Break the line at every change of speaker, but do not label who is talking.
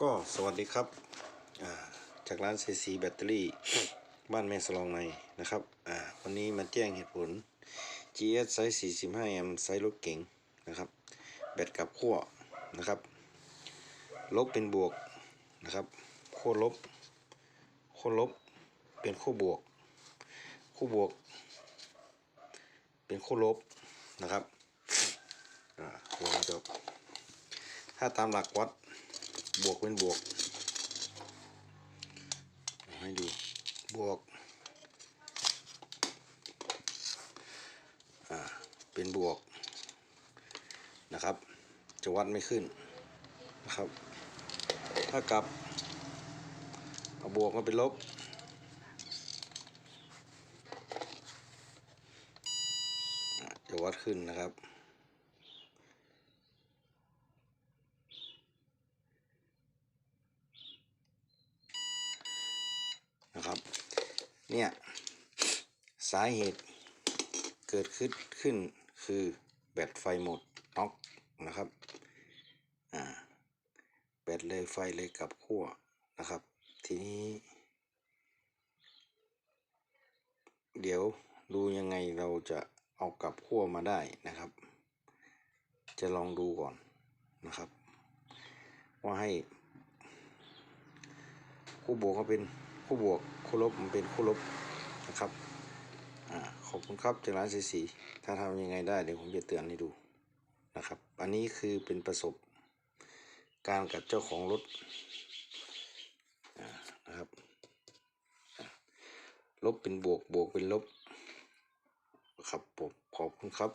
ก็สวัสดีครับาจากร้าน CC แบตเตอรี่บ้านแม่สลองในนะครับวันนี้มาแจ้งเหตุผล GS ไซส์45 m ไซส์รถเก๋งนะครับ แบตกับขั้วนะครับ ลบเป็นบวกนะครับขั้วลบขั้วลบเป็นขั้วบวกขั้วบวก เป็นขั้วลบนะครับขั้วจบถ้าตามหลักวัด บวกเป็นบวก ให้ดู บวก อ่า เป็นบวก นะครับ จะวัดไม่ขึ้น นะครับ ถ้ากลับ เอาบวกมาเป็นลบจะวัดขึ้นนะครับ เนี่ย สาเหตุเกิดขึ้นขึ้นคือแบตไฟหมดน็อกนะครับอ่าแบตเลยไฟเลยกลับขั้วนะครับ ทีนี้ เดี๋ยวดูยังไงเราจะเอากลับขั้วมาได้นะครับ จะลองดูก่อนนะครับ ว่าให้คู่บวกก็เป็น คู่บวกคู่ลบมันเป็นคู่ลบนะครับอขอบคุณครับจากร้านสีสีถ้าทำยังไงได้เดี๋ยวผมจะเตือนให้ดูนะครับ อันนี้คือเป็นประสบการณ์กับเจ้าของรถนะครับ ลบเป็นบวกบวกเป็นลบ ครับผมขอบคุณครับ